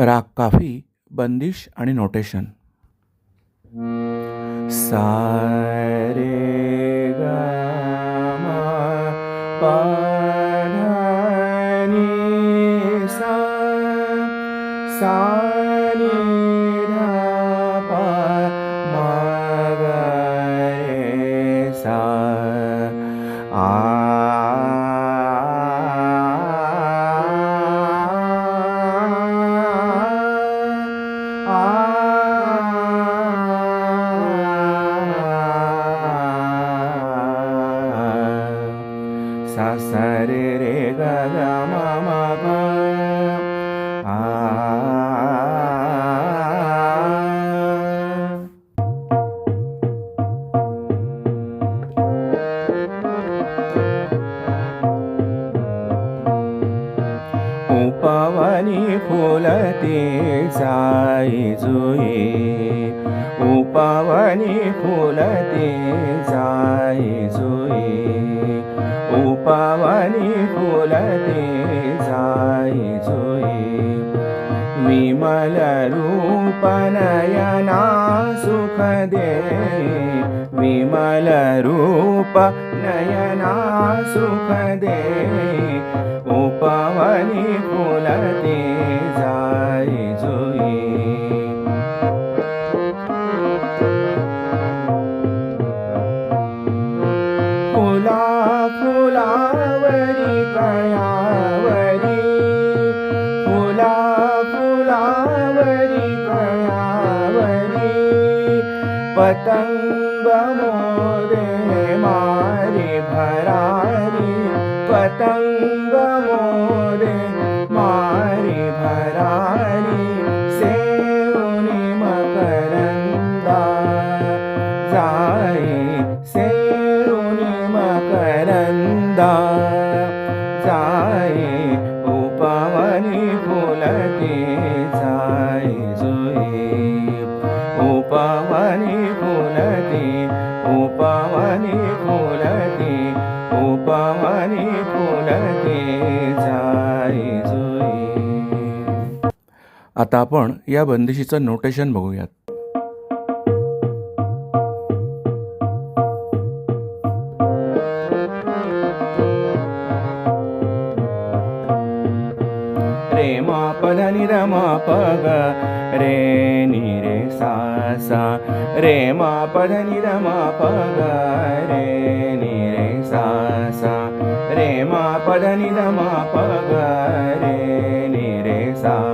राग काफी बंदिश आणि नोटेशन सा रे सा सा सा आ sa re re ga ga ma ma pa a ah. Pauni फुलते जाई जुई। उपवनी फुलते जाई जुई। उपवनी फुलते जाई जुई। विमल रूप नयना सुख दे। विमल रूप नयना सुख दे। उपवनी फुलते जाई जुई। फुला फुलावरी कयावरी। फुला फुलावरी कयावरी। पतंग मोरे मारी भरारी पतंग उपवनी फुलते उपवनी फुलते उपवनी फुलते जाई जुई. आता आपण या बंदिशीचं नोटेशन बघूयात. रे मा प ध नि र नि रे सा सा। रे मा प ध नि र म प ग रे नि रे सा सा। रे मा प ध नि र म प ग रे नि रे सा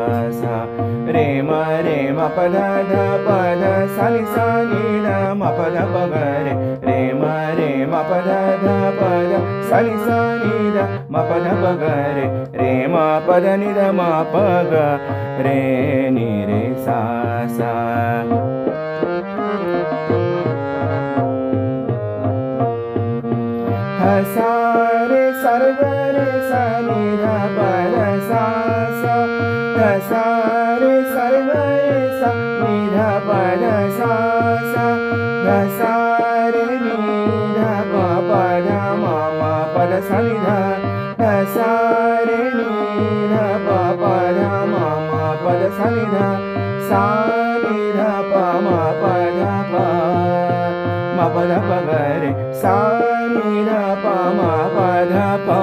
ಮ ರೇ ಮ ಪದ ಧ ಪದ ಸಾಲಿ ಸಾಲಿ ದ ಮ ಪದ ಪಗ ರೇ ರೇ ಮ ರೇ ಮ ಪದ ಧ ಪದ ಸಾಲಿ ಸಾಲಿ ದ ಮ ಪದ ಪಗ ರೇ ರೇ ಮ ಪದ ನಿ ದ ಮ ಪಗ ರೇ ನಿ ರೇ ಸಾ ಸಾ ಸಾರೆ ಸರ್ವರೆ ಸನಿ ರ ಪದ ಸಾ ಸಾ ಸ प ध सा नि ध ध सा रे नि ध प प ध म म प ध सा नि ध सा नि ध प म प ध प म प ध प ग रे सा नि ध प म प ध प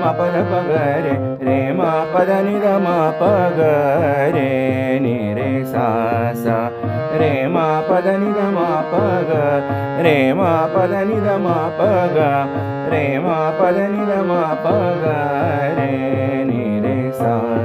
म प ध प ग रे रे म प ध नि ध म प ग रे नि रे सा सा रे मा पद निदमापग रेमा पदनि द माप गेमालनि द माप गेमा रे नि रे सा।